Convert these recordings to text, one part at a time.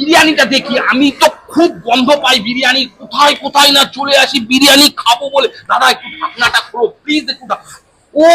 বিরিয়ানিটা দেখি, আমি তো খুব গন্ধ পাই বিরিয়ানি, কোথায় কোথায় না চলে আসি, বিরিয়ানি খাব বলে। দাদা, একটু ঢাকনাটা খোলো প্লিজ একটু ও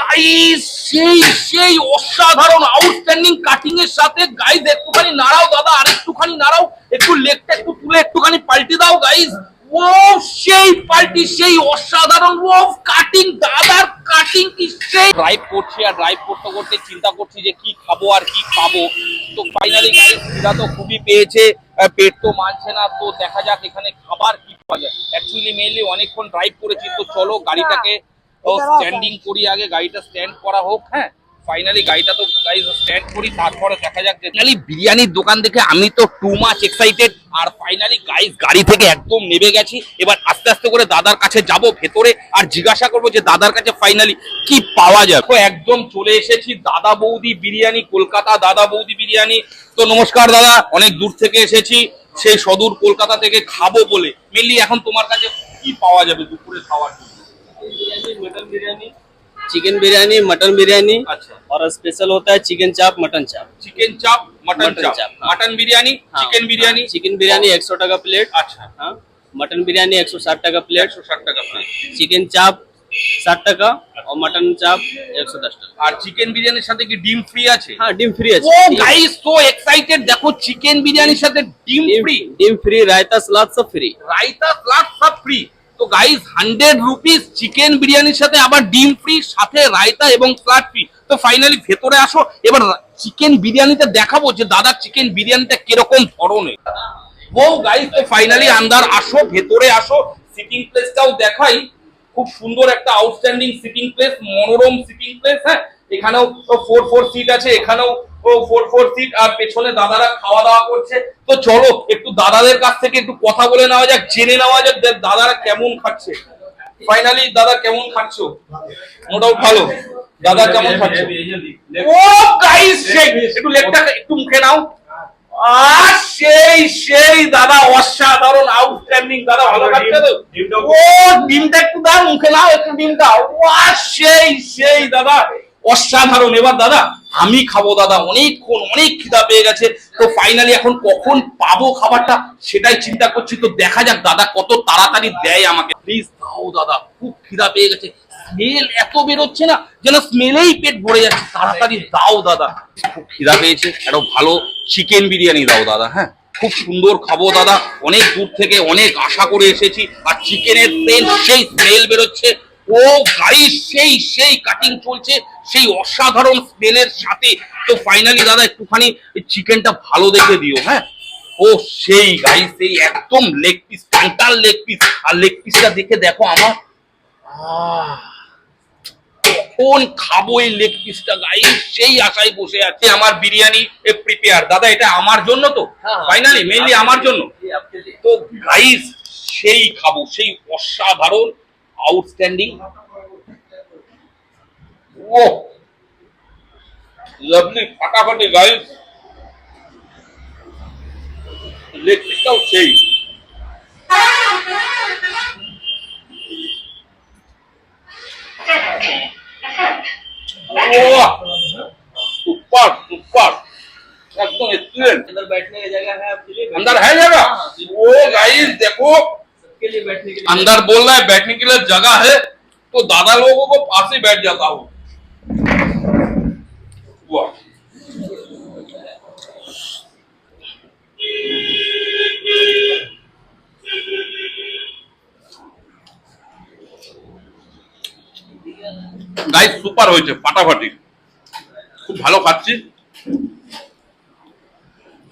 গাইস সেই সেই অসাধারণ আউটস্ট্যান্ডিং কাটিং এর সাথে গাইস একটুখানি নাড়াও দাদা, আর একটুখানি নাড়াও, একটু লেগটা একটু তুলে একটুখানি পাল্টে দাও গাইস ও, সেই পাল্টি, সেই অসাধারণ, ও কাটিং দাদার কাটিং কি ড্রাইভ করছি আর ড্রাইভ করতে করতে চিন্তা করছি যে কি খাব আর কি খাব তো ফাইনালি খিদা তো খুবই পেয়েছে পেট তো মানছে না তো দেখা যাক এখানে খাবার কি পাওয়া যায়। অ্যাকচুয়ালি মেইনলি অনেকক্ষণ ড্রাইভ করেছি তো চলো গাড়িটাকে স্ট্যান্ডিং করি আগে গাড়িটা স্ট্যান্ড করা হোক হ্যাঁ। ফাইনালি গাড়িটা তো গাড়ি স্ট্যান্ড করি, তারপরে দেখা যাক ফাইনালি বিরিয়ানির দোকান দেখে আমি তো টু মাচ এক্সাইটেড আর ফাইনালি গাইজ গাড়ি থেকে একদম নেমে গেছি। এবার আস্তে আস্তে করে দাদার কাছে যাব ভেতরে আর জিজ্ঞাসা করব যে দাদার কাছে ফাইনালি কি পাওয়া যায়। তো একদম চলে এসেছি, দাদা বৌদি বিরিয়ানি, কলকাতা দাদা বৌদি বিরিয়ানি। তো নমস্কার দাদা, অনেক দূর থেকে এসেছি, সেই সদূর কলকাতা থেকে খাব বলে। মেনলি এখন তোমার কাছে কি পাওয়া যাবে দুপুরে খাওয়ার জন্য? Biryani, mutton biryani. Chicken biryani mutton biryani अच्छा और स्पेशल होता है चिकन चाप मटन चाप চিকেন চাপ মটন मटन চাপ चाप, हाँ। মটন বিরিয়ানি हाँ, চিকেন বিরিয়ানি हाँ, चिकन बिरयानी एक सौ टका प्लेट আচ্ছা हाँ मटन बिरयानी एक सौ साठ टका प्लेट একশো ষাট টাকা প্লেট चिकन चाप साठ टका और मटन चाप एक सौ दस टका আর চিকেন বিরিয়ানির সাথে কি ডিম ফ্রি আছে हाँ डिम फ्री है ও গাইস সো এক্সাইটেড দেখো চিকেন বিরিয়ানির সাথে ডিম ফ্রি डिम फ्री रायता सलाद सब फ्री রায়তা প্লাস সব ফ্রি তো গাইস হান্ড্রেড রুপিস চিকেন বিরিয়ানির সাথে আবার ডিম ফ্রি সাথে রায়তা এবং স্লাড ফ্রি তো ফাইনালি ভেতরে আসো, এবার চিকেন বিরিয়ানিতে দেখাবো যে দাদা চিকেন বিরিয়ানিটা কীরকম ধরনের। ও গাইস তো ফাইনালি আন্দার আসো, ভেতরে আসো সিটিং প্লেসটাও দেখাই। খুব সুন্দর একটা আউটস্ট্যান্ডিং সিটিং প্লেস মনোরম সিটিং প্লেস হ্যাঁ? এখানেও ফোর ফোর সিট আছে, এখানেও ফোর ফোর সিট আর পেছনে দাদারা খাওয়া দাওয়া করছে। তো চলো একটু দাদাদের কাছ থেকে একটু কথা বলে নেওয়া যাক জেনে নেওয়া যাক দাদারা কেমন খাচ্ছে। ফাইনালি দাদা কেমন খাচ্ছো? নো ভালো। দাদা কেমন খাচ্ছে? ও গাইস একটু লেগটা একটু মুখে নাও। আর সেই সেই দাদা অসাধারণ আউটস্ট্যান্ডিং দাদা ভালো খাচ্ছে তো? ও ডিমটা একটু দাও মুখে নাও একটু ডিমটা। ও সেই সেই দাদা। অসাধারণ। এবার দাদা, আমি খাব দাদা। অনেকক্ষণ অনেক খিদা পেয়ে গেছে। তো ফাইনালি এখন কখন পাবো খাবারটা সেটাই চিন্তা করছি। তো দেখা যাক দাদা কত তাড়াতাড়ি দেয় আমাকে। প্লিজ দাও দাদা, খুব খিদা পেয়ে গেছে। স্মেল এত বেরোচ্ছে না, যেন স্মেলেই পেট ভরে যাচ্ছে। তাড়াতাড়ি দাও দাদা। খুব খিদা পেয়েছে। একটা ভালো চিকেন বিরিয়ানি দাও দাদা হ্যাঁ? খুব সুন্দর খাব দাদা। অনেক দূর থেকে অনেক আশা করে এসেছি। আর চিকেনের তেল, সেই স্মেল বেরোচ্ছে। ও গাড়ি সেই সেই কাটিং চলছে। সেই অসাধারণ স্মেলের সাথে তো ফাইনালি দাদা একটুখানি চিকেনটা ভালো দেখে দিও হ্যাঁ? ও সেই গাই সেই একদম লেগ পিস কান্টার লেগ পিস আর লেগ পিসটা দেখে দেখো আমার। কখন খাব এই লেগ পিসটা গাই সেই আশায় বসে আছে আমার বিরিয়ানি প্রিপেয়ার দাদা এটা আমার জন্য তো? হ্যাঁ। ফাইনালি মেইনলি আমার জন্য। তো গাইস সেই খাব সেই অসাধারণ আউটস্ট্যান্ডিং वो લવની ફટાફટી ગાયું ઇલેક્ટ્રિકલ ચેઇન सुपर सुपर। एकदम अंदर बैठने की जगह है आपके लिए। अंदर है जगह? हाँ, वो गाइस देखो। सबके लिए बैठने के लिए। अंदर बोल रहा है बैठने के लिए जगह है। तो दादा लोगों को पास ही बैठ जाता हूँ। গাইস সুপার হয়েছে, ফাটাফাটি। খুব ভালো খাচ্ছি।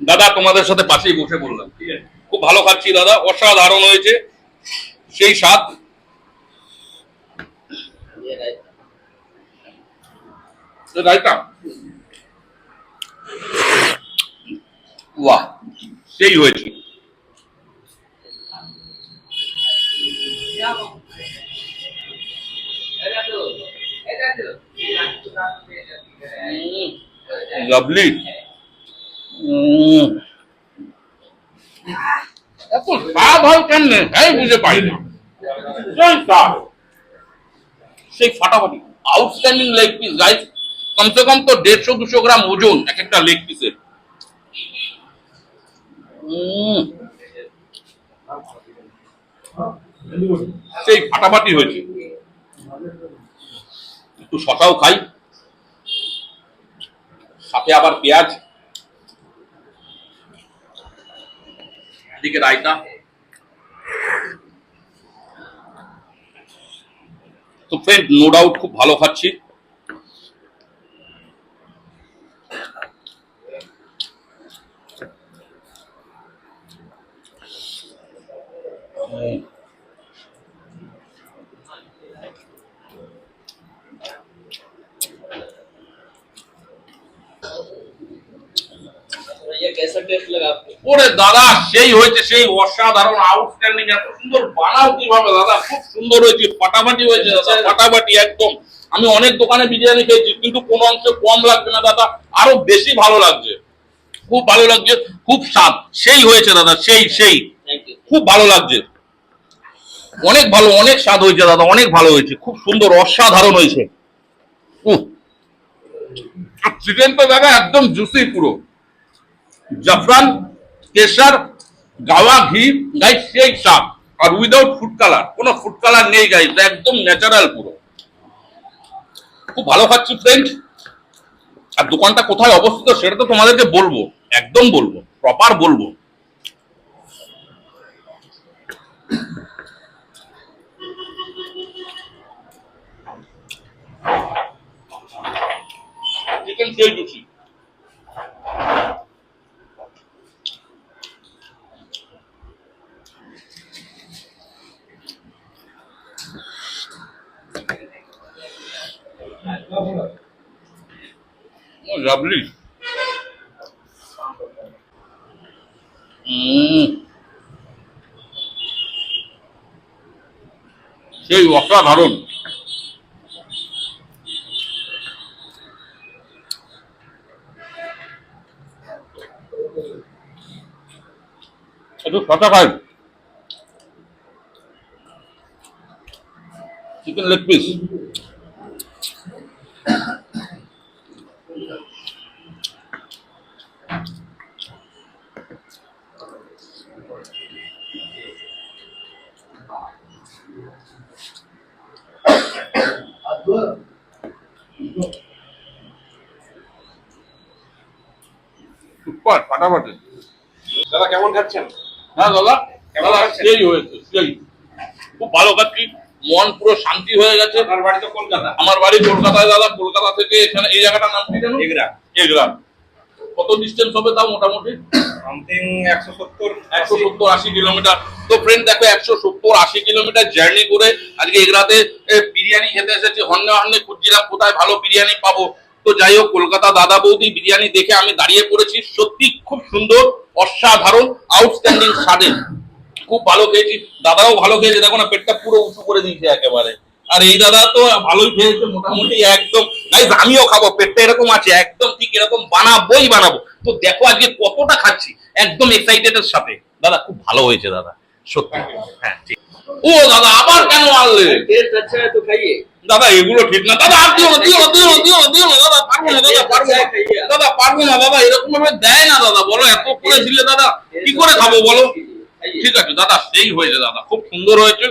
দাদা, তোমাদের সাথে পাশেই বসে বললাম, ঠিক আছে? খুব ভালো খাচ্ছি, দাদা। অসাধারণ হয়েছে। সেই স্বাদ। রায়তা বাহ। সেই হয়েছে। লাভলি এত স্বাদ হয় কেমনে তাই বুঝে পাই না। সেই ফাটাফাটি। আউটস্ট্যান্ডিং লেগ পিস গাইস কমসে কম তো দেড়শো, দুশো গ্রাম ওজন এক একটা লেগ পিসের। সেই ফাটাফাটি হয়েছে। একটু শশাও খাই। সাথে আবার পেঁয়াজ। এদিকে রায়তা। তো ফ্রেন্ড নো ডাউট খুব ভালো খাচ্ছি। করে দাদা সেই হয়েছে সেই অসাধারণ আউটস্ট্যান্ডিং এত সুন্দর বানাও কীভাবে দাদা খুব সুন্দর হয়েছে ফাটাফাটি হয়েছে দাদা আচ্ছা। ফাটাফাটি একদম। আমি অনেক দোকানে বিরিয়ানি খেয়েছি কিন্তু কোনো অংশে কম লাগবে না দাদা আরও বেশি ভালো লাগছে। খুব ভালো লাগছে খুব স্বাদ। সেই হয়েছে দাদা সেই সেই। খুব ভালো লাগছে। অনেক ভালো অনেক স্বাদ হয়েছে দাদা অনেক ভালো হয়েছে খুব সুন্দর অসাধারণ হয়েছে। চিকেন তো দাদা একদম জুসি পুরো। জাফরান কেশর গাওয়া ঘি গাইস সেই স্বাদ আর উইদাউট ফুড কালার কোনো ফুড কালার নেই গাইস একদম ন্যাচারাল পুরো। খুব ভালো খাচ্ছি ফ্রেন্ড আর দোকানটা কোথায় অবস্থিত সেটা তো তোমাদেরকে বলব, একদম বলব প্রপার বলব। চিকেন সেই জুসি Mm. সেই অসাধারণ। একটু শশা খাই চিকেন লেগ পিস সুপার ফাটাফাটি। দাদা কেমন খাচ্ছেন? হ্যাঁ দাদা কেমন? সেই হয়েছে সেই। খুব ভালো খাচ্ছি। মন পুরো শান্তি হয়ে গেছে। আপনার বাড়ি তো কলকাতা। আমার বাড়ি কলকাতায় দাদা কলকাতা থেকে এখানে এই জায়গাটার নাম কি জানো? এগরা। এগরা। কত ডিস্টেন্স হবে তাও মোটামুটি? সামথিং একশো সত্তর একশো সত্তর আশি কিলোমিটার। তো ফ্রেন্ড দেখো একশো সত্তর আশি কিলোমিটার জার্নি করে আজকে এগরাতে বিরিয়ানি খেতে এসেছি হন্যে হন্যে খুঁজছিলাম কোথায় ভালো বিরিয়ানি পাবো। তো যাই হোক কলকাতা দাদা বৌদি বিরিয়ানি দেখে আমি দাঁড়িয়ে পড়েছি। সত্যি খুব সুন্দর অসাধারণ আউটস্ট্যান্ডিং স্বাদের খুব ভালো খেয়েছি দাদাও ভালো খেয়েছে। দেখো না পেটটা পুরো উঁচু করে দিয়েছে একেবারে। আর এই দাদা তো ভালোই খেয়েছে মোটামুটি একদম। নাই আমিও খাব পেটটা এরকম আছে একদম ঠিক এরকম বানাবোই বানাবো। তো দেখো আজকে কতটা খাচ্ছি একদম এক্সাইটেড সাথে। দাদা খুব ভালো হয়েছে দাদা সত্যি। হ্যাঁ ঠিক। ও দাদা আবার কেন আনলে? দাদা এগুলো ঠিক না। দাদা আর দিও দিও দিও দিও দিও দাদা পারব না দাদা পারব না। দাদা পারব না দাদা এরকম ভাবে দেয় না দাদা বলো এত করে দিলে দাদা কি করে খাব বলো? ঠিক আছে দাদা সেই হয়েছে দাদা খুব সুন্দর হয়েছে।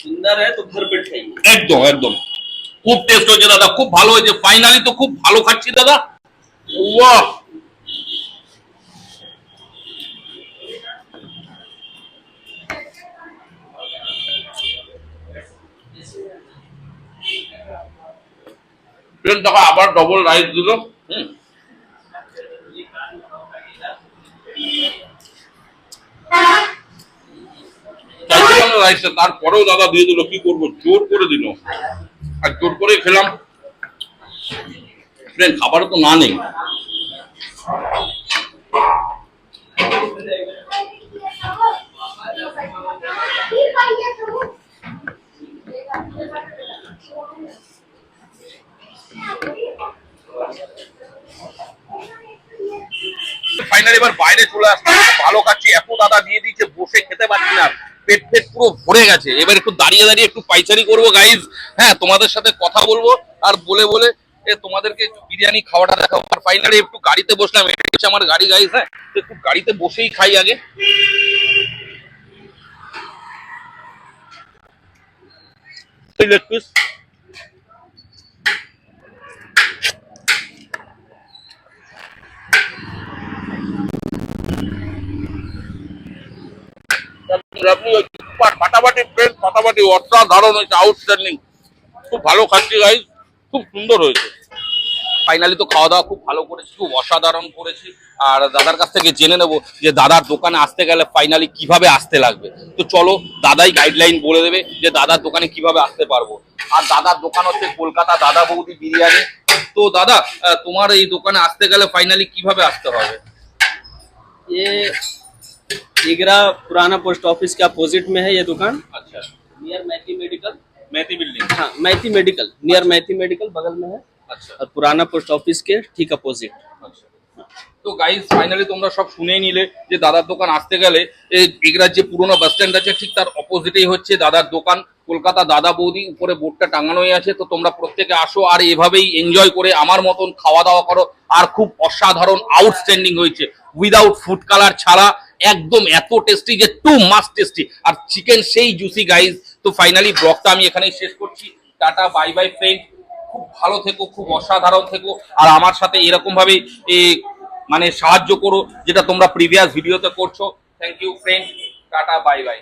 সিন্দার হ্যাঁ তো ভরপেট খাই একদম একদম। খুব টেস্ট হয়েছে দাদা, খুব ভালো হয়েছে। ফাইনালি তো খুব ভালো খাচ্ছি দাদা। ওয়াহ! ট্রেন আবার ডবল রাইস দিল। রাইসটা তারপরেও দাদা দিয়ে দিল, কি করব? জোর করে দিল। আর জোর করে খেলাম। খাবারও তো না নেই। ফাইনালি এবার বাইরে চলে খুব ভালো খাচ্ছি, এত দাদা দিয়ে দিয়েছে, বসে খেতে পারছি না। পেট পেট পুরো ভরে গেছে। এবার একটু দাঁড়িয়ে দাঁড়িয়ে একটু পাইচারি করব গাইজ হ্যাঁ তোমাদের সাথে কথা বলব আর বলে বলে এ, তোমাদেরকে বিরিয়ানি খাওয়াটা দেখাবো। আর ফাইনালি একটু গাড়িতে বসলাম। এটা হচ্ছে আমার গাড়ি গাইজ হ্যাঁ। একটু গাড়িতে বসেই খাই আগে। Leg আপনি ওই ফাটাফাটি প্লেট ফাটাফাটি অসাধারণ হয়েছে আউটস্ট্যান্ডিং খুব ভালো খাচ্ছি গাইজ খুব সুন্দর হয়েছে। ফাইনালি তো খাওয়া দাওয়া খুব ভালো করেছি, খুব অসাধারণ করেছি। আর দাদার কাছ থেকে জেনে নেব যে দাদার দোকানে আসতে গেলে ফাইনালি কীভাবে আসতে লাগবে। তো চলো, দাদাই গাইডলাইন বলে দেবে যে দাদার দোকানে কীভাবে আসতে পারব। আর দাদার দোকান হচ্ছে কলকাতা দাদা বৌদি বিরিয়ানি। তো দাদা তোমার এই দোকানে আসতে গেলে ফাইনালি কীভাবে আসতে হবে? ये इगरा पुराना पोस्ट ऑफिस के अपोजिट में है ये दुकान আচ্ছা नियर मैथी मेडिकल মেথি বিল্ডিং हाँ मैथी मेडिकल नियर मैथी मेडिकल बगल में है আচ্ছা और पुराना पोस्ट ऑफिस के ठीक अपोजिट আচ্ছা। তো গাইজ ফাইনালি তোমরা সব শুনেই নিলে যে দাদার দোকান আসতে গেলে এই এগরার যে পুরোনো বাস স্ট্যান্ড আছে ঠিক তার অপোজিটেই হচ্ছে দাদার দোকান কলকাতা দাদা বৌদি উপরে বোর্ডটা টাঙানোই আছে তো তোমরা প্রত্যেকে আসো আর এভাবেই এনজয় করে আমার মতন খাওয়া দাওয়া করো আর খুব অসাধারণ আউটস্ট্যান্ডিং হয়েছে উইদাউট ফুড কালার ছাড়া একদম এত টেস্টি যে টু মাস টেস্টি আর চিকেন সেই জুসি গাইজ তো ফাইনালি ব্লগটা আমি এখানেই শেষ করছি। টাটা বাই বাই ফ্রেন্ড খুব ভালো থেকো, খুব অসাধারণ থেকো। আর আমার সাথে এরকম ভাবে মানে সাহায্য করো, যেটা তোমরা প্রিভিয়াস ভিডিওতে করছ। Thank you friend tata bye bye